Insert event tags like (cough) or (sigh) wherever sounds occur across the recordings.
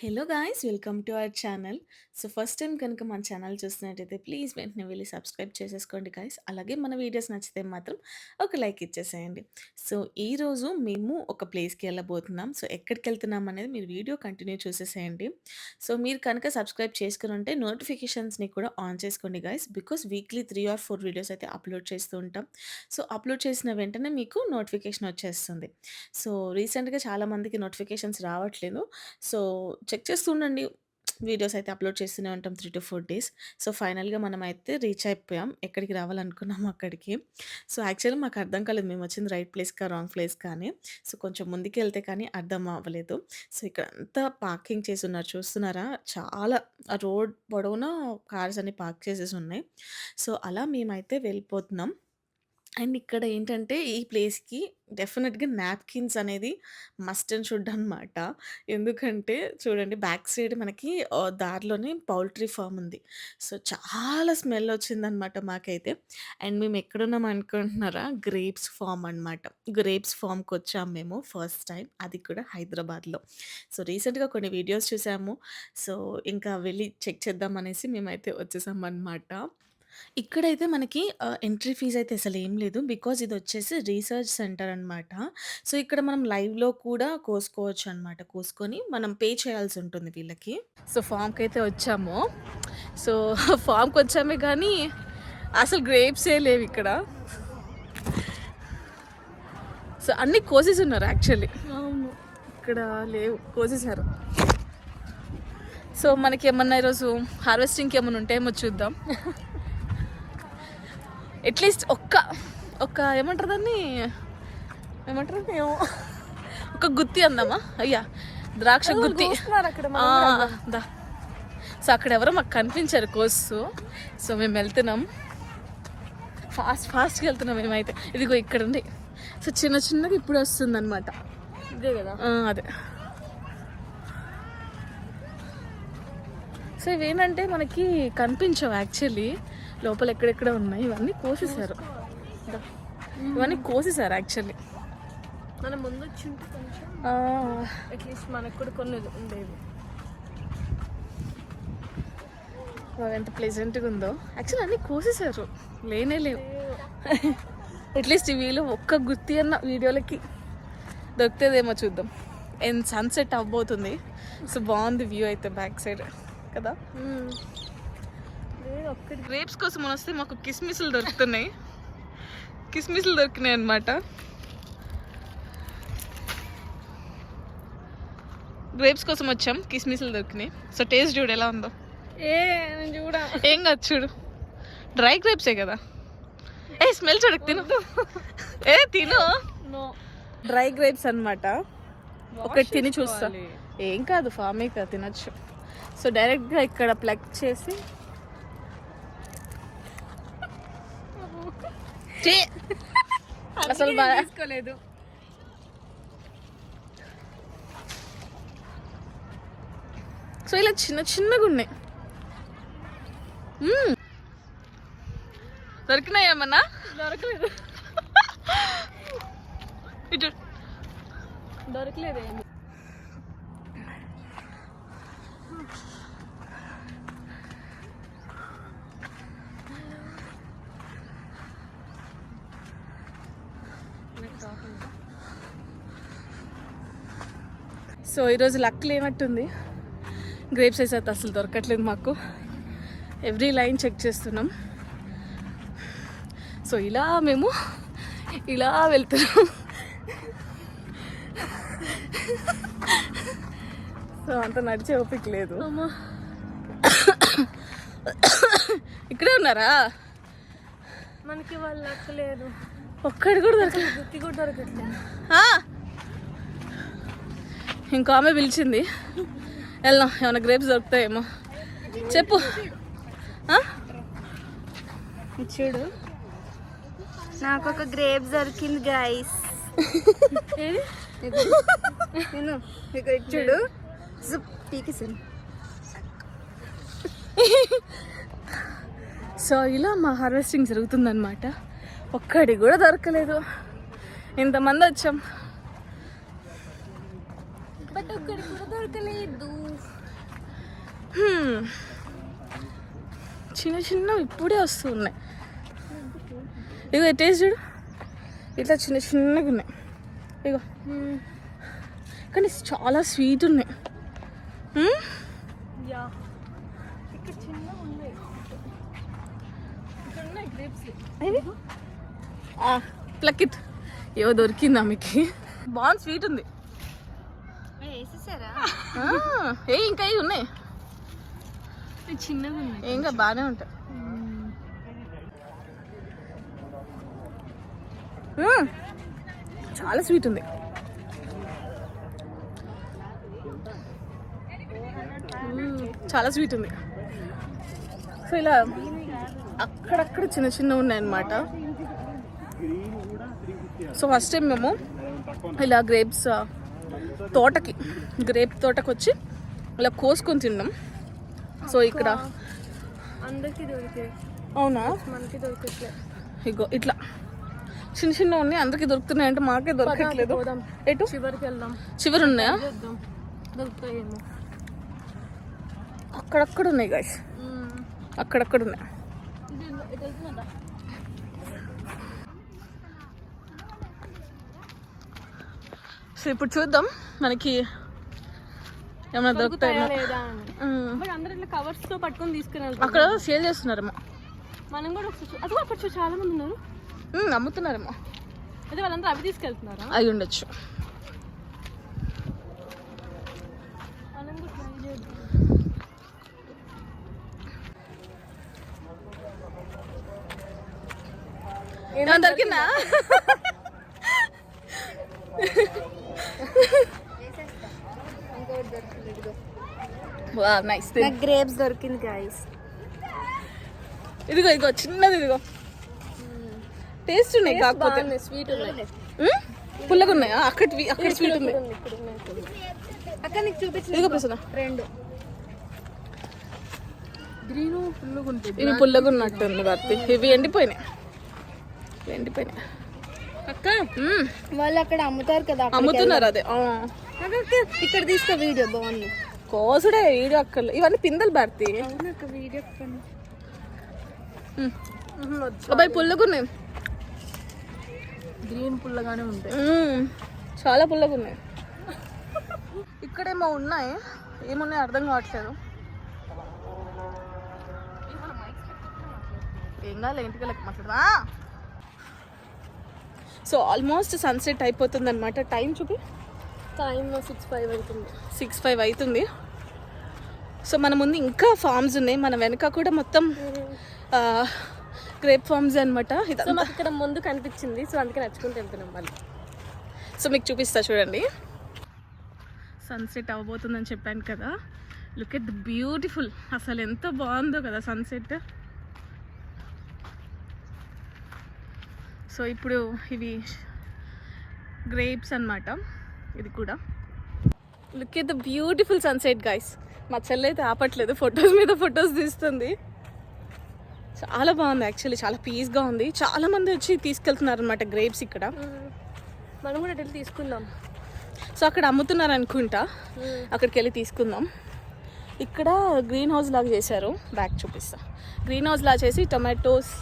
Hello guys welcome to our channel so first time కనుక మన channel చూస్తున్నట్టయితే please వెంటనే వెళ్ళి సబ్స్క్రైబ్ చేసేసుకోండి గాయస్ అలాగే మన వీడియోస్ నచ్చితే మాత్రం ఒక లైక్ ఇచ్చేసేయండి. సో ఈరోజు మేము ఒక ప్లేస్కి వెళ్ళబోతున్నాం. సో ఎక్కడికి వెళ్తున్నాం అనేది మీరు వీడియో కంటిన్యూ చూసేసేయండి. సో మీరు కనుక సబ్స్క్రైబ్ చేసుకుని ఉంటే నోటిఫికేషన్స్ని కూడా ఆన్ చేసుకోండి guys because weekly three or four videos అయితే అప్లోడ్ చేస్తూ ఉంటాం. సో అప్లోడ్ చేసిన వెంటనే మీకు నోటిఫికేషన్ వచ్చేస్తుంది. సో రీసెంట్గా చాలామందికి నోటిఫికేషన్స్ రావట్లేదు. సో చెక్ చేస్తుండండి వీడియోస్ అయితే అప్లోడ్ చేస్తూనే ఉంటాం three to four days so ఫైనల్గా మనం అయితే రీచ్ అయిపోయాం. ఎక్కడికి రావాలనుకున్నాం అక్కడికి. సో యాక్చువల్లీ మాకు అర్థం కాలేదు. మేము వచ్చింది రైట్ ప్లేస్కా రాంగ్ ప్లేస్ కానీ సో కొంచెం ముందుకు వెళ్తే కానీ అర్థం అవ్వలేదు. సో ఇక్కడ అంతా పార్కింగ్ చేసి ఉన్నారు. చూస్తున్నారా? చాలా రోడ్ పొడవునా కార్స్ అన్ని పార్క్ చేసేసి ఉన్నాయి. సో అలా మేమైతే వెళ్ళిపోతున్నాం. అండ్ ఇక్కడ ఏంటంటే ఈ ప్లేస్‌కి డెఫినిట్‌గా నాప్కిన్స్ అనేది మస్ట్ అండ్ షుడ్ అనమాట. ఎందుకంటే చూడండి బ్యాక్ సైడ్ మనకి దారిలోనే పౌల్ట్రీ ఫార్మ్ ఉంది. సో, చాలా స్మెల్ వచ్చిందనమాట మాకైతే. అండ్ మేము ఎక్కడున్నాం అనుకుంటున్నారా? గ్రేప్స్ ఫార్మ్ అనమాట. గ్రేప్స్ ఫార్మ్‌కొచ్చాము మేము ఫస్ట్ టైం. అది కూడా హైదరాబాద్‌లో. సో, రీసెంట్‌గా కొన్ని వీడియోస్ చూసాము. సో, ఇంకా వెళ్ళి చెక్ చేద్దాం అనేసి మేమైతే వచ్చేసామనమాట. ఇక్కడైతే మనకి ఎంట్రీ ఫీజ్ అయితే అసలు ఏం లేదు. బికాజ్ ఇది వచ్చేసి రీసెర్చ్ సెంటర్ అనమాట. సో, ఇక్కడ మనం లైవ్‌లో కూడా కోసుకోవచ్చు అనమాట. కోసుకొని మనం పే చేయాల్సి ఉంటుంది వీళ్ళకి. సో, ఫామ్‌కైతే వచ్చాము. సో, (laughs) ఫామ్‌కొచ్చామే కానీ అసలు గ్రేప్సే ఇక్కడ సో, అన్నీ కోసేసున్నారు యాక్చువల్లీ. అవును. ఇక్కడ లేవు. కోసేసారు. సో, మనకేమన్నా ఈరోజు హార్వెస్టింగ్‌కి ఏమన్నా ఉంటేమో చూద్దాం. (laughs) అట్లీస్ట్ ఒక్క ఒక్క ఏమంటారు దాన్ని? ఏమంటారు ఏమో. ఒక గుత్తి అందామా? అయ్యా ద్రాక్ష గుత్తి. దా. సో అక్కడ ఎవరో మాకు కనిపించారు కోసు. సో మేము వెళ్తున్నాం. ఫాస్ట్ ఫాస్ట్గా వెళ్తున్నాం మేమైతే. ఇదిగో ఇక్కడ ఉంది. సో చిన్న చిన్నగా ఇప్పుడు వస్తుంది అనమాట ఇదే కదా? అదే. సో ఇవేంటంటే మనకి కనిపించవు యాక్చువల్లీ. లోపల ఎక్కడెక్కడ ఉన్నాయి? ఇవన్నీ కోసేసారు ఇవన్నీ కోసేసారు యాక్చువల్లీ. మనం ముందు వచ్చింటే కొంచెం అట్లీస్ట్ మనకు కూడా కొన్ని ఉండేవి. ఎంత ప్లెజెంట్గా ఉందో యాక్చువల్లీ అన్నీ కోసేసారు లేనే లేవు. అట్లీస్ట్ వీళ్ళు ఒక్క గుర్తి అన్న వీడియోలకి దొరుకుతుందేమో చూద్దాం. అండ్ సన్సెట్ అవ్వబోతుంది. సో బాగుంది వ్యూ అయితే బ్యాక్ సైడ్. కదా? గ్రేప్స్ కోసం వస్తే మాకు కిస్మిస్లు దొరుకుతున్నాయి. కిస్మిస్లు దొరికినాయి అనమాట గ్రేప్స్ కోసం వచ్చాం కిస్మిస్లు దొరికినాయి. సో టేస్ట్ చూడు ఎలా ఉందో. ఏ చూడ. ఏం కాదు చూడు. డ్రై గ్రేప్సే కదా. ఏ స్మెల్ చూడకు తిను. ఏ తిను. డ్రై గ్రేప్స్ అనమాట ఒకటి తిని చూస్తా. ఏం కాదు ఫామే కదా తినచ్చు. సో డైరెక్ట్గా ఇక్కడ ప్లగ్ చేసి అసలు తీసుకోలేదు. సో ఇలా చిన్న చిన్నగా ఉన్నాయి. దొరికినాయి ఏమన్నా? దొరకలేదు. ఇటు. దొరకలేదు సో ఈరోజు లక్ లేనట్టుంది. గ్రేప్స్ అయితే అసలు దొరకట్లేదు మాకు. ఎవ్రీ లైన్ చెక్ చేస్తున్నాం. సో ఇలా మేము ఇలా వెళ్తున్నాం. సో అంత నడిచే ఓపిక లేదు. ఇక్కడే ఉన్నారా? మనకి వాళ్ళు లక్ లేదు. ఒక్కడి కూడా దొరకలేదు గుత్తి కూడా దొరకట్లేదు. ఇంకో ఆమె పిలిచింది. వెళ్దాం ఏమైనా గ్రేప్స్ దొరుకుతాయేమో. చెప్పు. చూడు. నాకు ఒక గ్రేప్ దొరికింది గైస్ నేను చూడు. పీకిసాను (laughs) సో ఇలా మా హార్వెస్టింగ్ జరుగుతుందనమాట ఒక్కడి కూడా దొరకలేదు. ఇంతమంది వచ్చాం. బట్ ఒక్కడి కూడా దొరకలేదు. చిన్న చిన్నవి ఇప్పుడే వస్తూ ఉన్నాయి. ఇగో టేస్ట్ చూడు. ఇట్లా చిన్న చిన్నగా ఉన్నాయి. ఇగో కానీ చాలా స్వీట్ ఉన్నాయి. Pluck it. ఏవో దొరికిందా మీకు బాగుంది స్వీట్ ఉంది. ఏ ఇంకా ఇవి ఉన్నాయి. చిన్నగా ఇంకా బాగానే ఉంటాయి. చాలా స్వీట్ ఉంది. చాలా స్వీట్ ఉంది. సో ఇలా అక్కడక్కడ చిన్న చిన్న ఉన్నాయన్నమాట. సో ఫస్ట్ టైం మేము ఇలా గ్రేప్స్ తోటకి గ్రేప్ తోటకి వచ్చి ఇలా కోసుకొని తిన్నాం. సో ఇక్కడ అవునా? మనకి ఇగో ఇట్లా. చిన్న చిన్న ఉన్నాయి అందరికి దొరుకుతున్నాయి అంటే మాకే దొరకట్లేదు. ఎటు? చివరికి వెళ్దాం. చివరి ఉన్నాయా అక్కడక్కడ ఉన్నాయి గాయస్ అక్కడక్కడ ఉన్నాయి. సో ఇప్పుడు చూద్దాం మనకి ఏమైనా ఇట్లా కవర్స్తో పట్టుకొని వెళ్తాం అక్కడ సేల్ చేస్తున్నారేమో మనం కూడా అక్కడ చాలా మంది ఉన్నారు. మ్మ్, అమ్ముతున్నారేమో అదే వాళ్ళందరూ అవి తీసుకెళ్తున్నారా? అయి ఉండొచ్చు మనం కూడా ట్రై చేద్దాం ఏమైనా దొరికిందా? నైస్ గ్రేప్స్ దొరికింది గాయస్ ఇదిగో ఇదిగో చిన్నది ఇదిగో. టేస్ట్ ఉన్నాయి కాకపోతే. స్వీట్ ఉన్నాయి. మ్మ్? పుల్లగా ఉన్నాయా అక్కడ అక్కడ స్వీట్ ఉంది. అక్కడ నీకు చూపించిన ఇదిగో ప్రసన్న. రెండు. గ్రీన్ ఫుల్గా ఉంటుంది ఇవి పుల్లగా ఉన్నట్టుంది భర్తీ ఇవి ఎండిపోయినాయి. ఎండిపోయినాయి అక్క. వాళ్ళు అక్కడ అమ్ముతారు కదా అమ్ముతున్నారు అదే. ఇక్కడ తీసుకో వీడియో బాగుంది. కోసుడే వీడియో అక్కర్లే ఇవన్నీ పిందెలు అక్క వీడియో అబ్బాయి పుల్లగా ఉన్నాయి గ్రీన్ పుల్లగానే ఉంటాయి. చాలా పుల్లగా ఉన్నాయి ఇక్కడేమో ఉన్నాయి. ఏమున్నాయి అర్థం కావట్లేదు. ఏం కాదు ఇంటికి లెక్క మాట్లాడదా. సో ఆల్మోస్ట్ సన్సెట్ అయిపోతుంది అనమాట టైం చూపి. టైం సిక్స్ ఫైవ్ అవుతుంది. సిక్స్ ఫైవ్ అవుతుంది. సో మన ముందు ఇంకా ఫార్మ్స్ ఉన్నాయి. మన వెనక కూడా మొత్తం గ్రేప్ ఫార్మ్స్ అనమాట మాకు ఇక్కడ ముందు కనిపించింది. సో అందుకే నడుచుకుంటూ వెళ్తున్నాం మళ్ళీ. సో మీకు చూపిస్తా చూడండి. సన్సెట్ అవ్వబోతుందని చెప్పాను కదా. లుక్ ఎట్ బ్యూటిఫుల్ అసలు ఎంత బాగుందో కదా సన్సెట్. సో ఇప్పుడు ఇవి గ్రేప్స్ అన్నమాట. ఇది కూడా. Look at the beautiful sunset guys మా చెల్లి అయితే ఆపట్లేదు. ఫొటోస్ మీద ఫొటోస్ తీస్తుంది. చాలా బాగుంది యాక్చువల్లీ చాలా పీస్గా ఉంది. చాలా మంది వచ్చి తీసుకెళ్తున్నారు అనమాట గ్రేప్స్ ఇక్కడ మనం కూడా వెళ్ళి తీసుకుందాం. సో అక్కడ అమ్ముతున్నారు అనుకుంటా. అక్కడికి వెళ్ళి తీసుకుందాం. ఇక్కడ గ్రీన్ హౌస్ లాగా చేశారు. బ్యాక్ చూపిస్తా. గ్రీన్ హౌస్ లాగా చేసి టొమాటోస్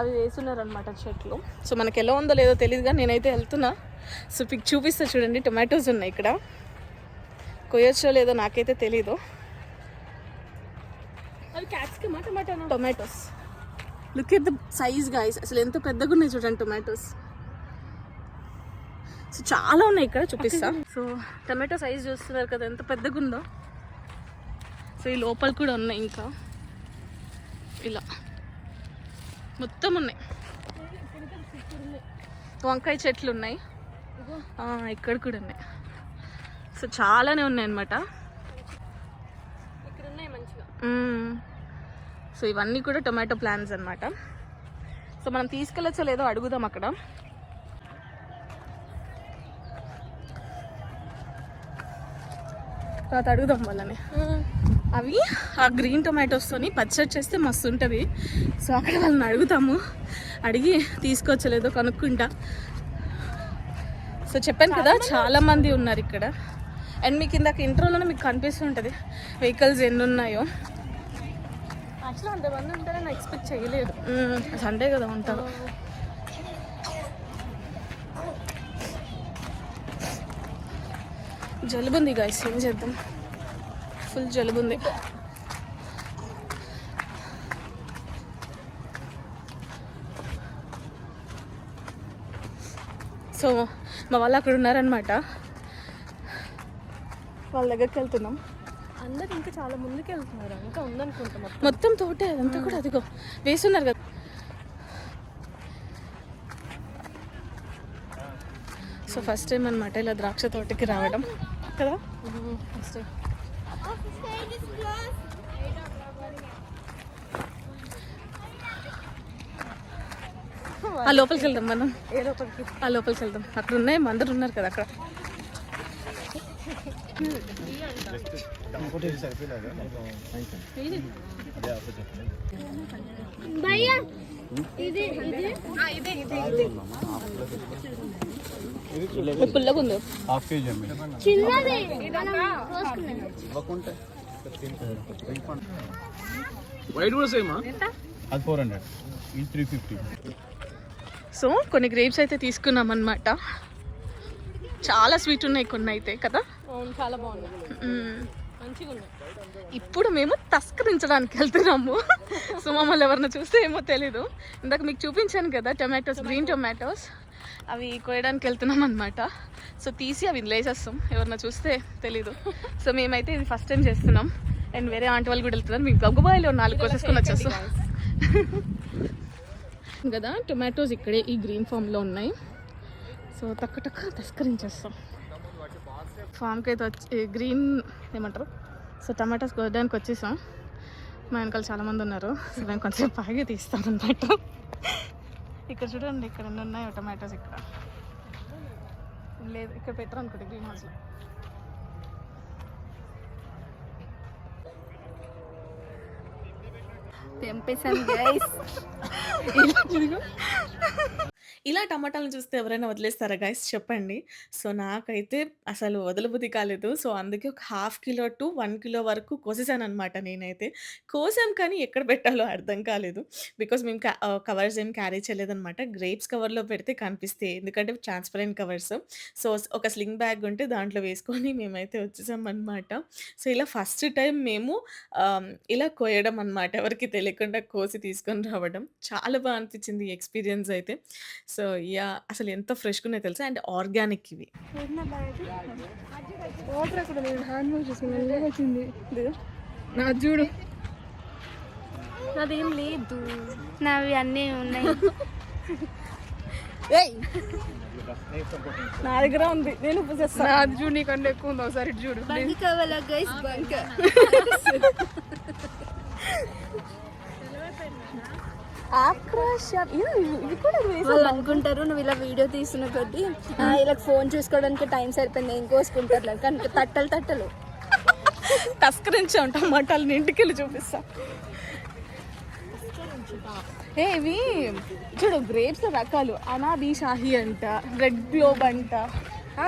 అవి వేస్తున్నారు అనమాట చెట్లు. సో మనకి ఎలా ఉందో లేదో తెలియదుగా నేనైతే వెళ్తున్నా. సో పిక్ చూపిస్తా చూడండి టొమాటోస్ ఉన్నాయి ఇక్కడ. కొయ్యొచ్చో లేదో నాకైతే తెలీదు. అవి క్యాప్సికమా టమాటానా? Tomatoes. Look at the size guys అసలు ఎంత పెద్దగా ఉన్నాయి చూడండి టొమాటోస్. సో చాలా ఉన్నాయి ఇక్కడ చూపిస్తా. సో టమాటో సైజ్ చూస్తున్నారు కదా ఎంత పెద్దగా ఉందో సో ఈ లోపల కూడా ఉన్నాయి ఇంకా. ఇలా. మొత్తం ఉన్నాయి వంకాయ చెట్లు ఉన్నాయి. ఇక్కడ కూడా ఉన్నాయి. సో చాలానే ఉన్నాయి అన్నమాట ఇక్కడ ఉన్నాయి మంచిగా. మ్మ్. సో ఇవన్నీ కూడా టొమాటో ప్లాంట్స్ అన్నమాట. సో మనం తీసుకెళ్ళచ్చో లేదో అడుగుదాం అక్కడ. తర్వాత అడుగుదాం వాళ్ళని. అవి ఆ గ్రీన్ టొమాటోస్తోని పచ్చడి చేస్తే మస్తు ఉంటుంది సో అక్కడ వాళ్ళని అడుగుతాము. అడిగి తీసుకొచ్చలేదో కనుక్కుంటా. సో చెప్పాను కదా చాలా మంది ఉన్నారు ఇక్కడ. అండ్ మీకు ఇందాక ఇంట్రోలోనే మీకు కనిపిస్తుంటుంది వెహికల్స్ ఎన్ని ఉన్నాయో యాక్చువల్లీ అంతమంది ఉంటారని ఎక్స్పెక్ట్ చేయలేదు. సండే కదా ఉంటారు జలుబుంది గాయస్. ఏం చేద్దాం? ఫుల్ జలుబుంది. సో మా వాళ్ళు అక్కడ ఉన్నారనమాట వాళ్ళ దగ్గరికి వెళ్తున్నాం. అందరు ఇంకా చాలా ముందుకు వెళ్తున్నారు ఇంకా ఉందనుకుంటా మొత్తం. తోటే అదంతా కూడా అదిగో వేస్తున్నారు కదా. సో ఫస్ట్ టైం అనమాట ఇలా ద్రాక్ష తోటకి రావడం. కదా? ఫస్ట్ ఆ లోపలికి వెళ్దాం మనం. ఏ లోపలికి? ఆ లోపలికి వెళ్దాం. అక్కడ ఉన్నాయి అందరు ఉన్నారు కదా అక్కడ. ఇది పుల్లగా ఉంది. హాఫ్ కేజీ అమ్మి. వైట్ కూడా సేమా అది ఫోర్ హండ్రెడ్ ఇది త్రీ ఫిఫ్టీ సో కొన్ని గ్రేప్స్ అయితే తీసుకున్నాం అనమాట చాలా స్వీట్ ఉన్నాయి కొన్ని అయితే కదా? చాలా ఉన్నాయి. ఇప్పుడు మేము తస్కరించడానికి వెళ్తున్నాము. సో మమ్మల్ని ఎవరిని చూస్తే ఏమో తెలీదు. ఇందాక మీకు చూపించాను కదా టొమాటోస్ గ్రీన్ టొమాటోస్ అవి కోయడానికి వెళ్తున్నాం అనమాట సో తీసి అవి లేసేస్తాం. ఎవరిన చూస్తే తెలీదు. సో మేమైతే ఇది ఫస్ట్ టైం చేస్తున్నాం. అండ్ వేరే ఆంటీ వాళ్ళు కూడా వెళ్తున్నారు. మీకు గగ్గుబాయిలో నాలుగు కోసేసుకొని వచ్చేస్తాం. (laughs) కదా టొమాటోస్ ఇక్కడే ఈ గ్రీన్ ఫామ్లో ఉన్నాయి. సో తక్కువ తక్కువ తస్కరించేస్తాం. ఫామ్కి అయితే వచ్చి గ్రీన్ ఏమంటారు? సో టమాటాస్ కోయడానికి వచ్చేసాం. మా వెనకాల చాలామంది ఉన్నారు. సో మేము కొంచెం బాగా తీస్తాం అనమాట ఇక్కడ చూడండి ఇక్కడ ఎన్ని ఉన్నాయి టమాటాస్ ఇక్కడ. లేదు ఇక్కడ పెట్టరు అనుకోండి గ్రీన్ హౌస్లో తెంపేశాను (laughs) గైస్ ఇలా టమాటాలను చూస్తే ఎవరైనా వదిలేస్తారా గైస్ చెప్పండి. సో నాకైతే అసలు వదలబుద్ధి కాలేదు. సో అందుకే ఒక half kilo to one kilo వరకు కోసేసాను అనమాట నేనైతే. కోసాం కానీ ఎక్కడ పెట్టాలో అర్థం కాలేదు. బికాస్ మేము కవర్స్ ఏం క్యారీ చేయలేదనమాట గ్రేప్స్ కవర్లో పెడితే కనిపిస్తాయి ఎందుకంటే ట్రాన్స్పరెంట్ కవర్స్. సో ఒక స్లింగ్ బ్యాగ్ ఉంటే దాంట్లో వేసుకొని మేమైతే వచ్చేసాం అనమాట సో ఇలా ఫస్ట్ టైం మేము ఇలా కోయడం అనమాట ఎవరికి తెలియకుండా కోసి తీసుకొని రావడం. చాలా బాగా అనిపించింది ఈ ఎక్స్పీరియన్స్ అయితే. సో యా అసలు ఎంత ఫ్రెష్గా ఉన్నాయో తెలుసా? అండ్ ఆర్గానిక్ ఇవి. వాటర్ అక్కడ నేను హ్యాండ్ వాష్ చూడు. నాదేం లేదు. నావి అన్నీ ఉన్నాయి. నా దగ్గర ఉంది. నేను పూసేస్తాను నాది చూడు నీకంటే ఎక్కువ ఉంది? ఒకసారి ఇటు చూడు. బంక్ కావాలా గైస్ బంక్ (laughs) ఆక్రోషం ఇది ఇది కూడా వేసాం. వాళ్ళు అనుకుంటారు నువ్వు ఇలా వీడియో తీస్తున్న కొద్దీ "ఆ, ఇలా ఫోన్ చూసుకోవడానికి టైం సరిపోయింది ఏం కోసుకుంటారు? కానీ తట్టలు తట్టలు. తస్కరించాం టమాటాలు ఇంటికి వెళ్ళి చూపిస్తా. ఏ ఇవి చూడు గ్రేప్స్ రకాలు. అనాది షాహి అంట రెడ్ గ్లోబ్ అంట.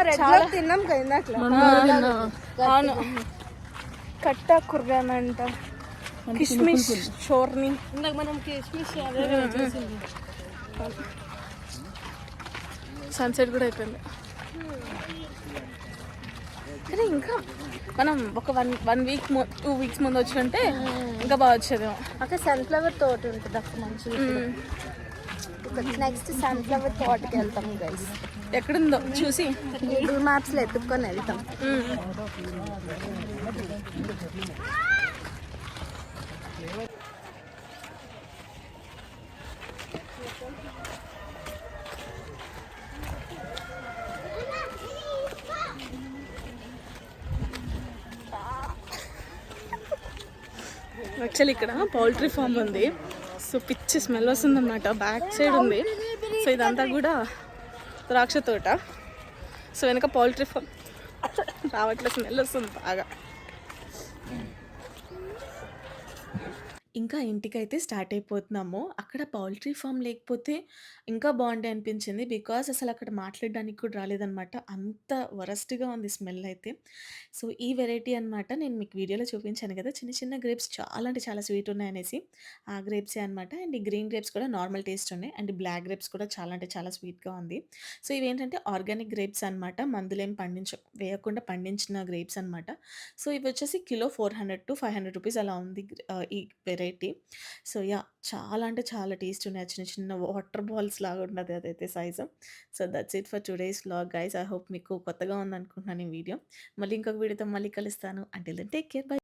రెడ్ చాలా- తిన్నాం కదా. అవును. కట్ట కుర్రాన్ కిష్మిష్ చోర్ని ఇందాక మనం కిస్మిస్ సన్సెట్ కూడా అయిపోయింది. కానీ ఇంకా మనం ఒక one one week two weeks ముందు వచ్చి ఉంటే ఇంకా బాగా వచ్చేదేమో. అక్కడ సన్ఫ్లవర్ తోట ఉంటుంది అక్కడ మంచిగా నెక్స్ట్ సన్ఫ్లవర్ తోటకి వెళ్తాం గైస్ ఎక్కడుందో చూసి. గూగుల్ మ్యాప్స్లో ఎత్తుక్కొని వెళ్తాం. యాక్చువల్లీ ఇక్కడ పౌల్ట్రీ ఫామ్ ఉంది. సో పిచ్చి స్మెల్ వస్తుంది అన్నమాట బ్యాక్ సైడ్ ఉంది. సో ఇదంతా కూడా ద్రాక్ష తోట. సో వెనక పౌల్ట్రీ ఫామ్. రావట్లే స్మెల్ వస్తుంది బాగా. ఇంకా ఇంటికైతే స్టార్ట్ అయిపోతున్నాము. అక్కడ పౌల్ట్రీ ఫార్మ్ లేకపోతే ఇంకా బావుండే అనిపించింది. బికాజ్ అసలు అక్కడ మాట్లాడడానికి కూడా రాలేదనమాట. అంత వరస్ట్‌గా ఉంది స్మెల్ అయితే. సో, ఈ వెరైటీ అనమాట నేను మీకు వీడియోలో చూపించాను కదా! చిన్న చిన్న గ్రేప్స్ చాలా అంటే చాలా స్వీట్ ఉన్నాయనేసి. ఆ గ్రేప్సే అనమాట. అండ్ ఈ గ్రీన్ గ్రేప్స్ కూడా నార్మల్ టేస్ట్ ఉన్నాయి. అండ్ బ్లాక్ గ్రేప్స్ కూడా చాలా అంటే చాలా స్వీట్‌గా ఉంది. సో, ఇవేంటంటే ఆర్గానిక్ గ్రేప్స్ అనమాట. మందులేం పండించ వేయకుండా పండించిన గ్రేప్స్ అనమాట. సో, ఇవొచ్చేసి కిలో 400-500 రూపీస్ అలా ఉంది. ఆహ్, ఈ వెరైటీ. సో, యా చాలా అంటే చాలా టేస్ట్ ఉన్నాయి. చిన్న చిన్న వాటర్ బాల్స్ లాగా ఉన్నది అదైతే size. So, that's it for today's vlog guys. I hope మీకు కొత్తగా ఉందనుకుంటున్నాను ఈ వీడియో. మళ్ళీ ఇంకొక వీడియోతో మళ్ళీ కలుస్తాను. అంటే టేక్ కేర్. బై.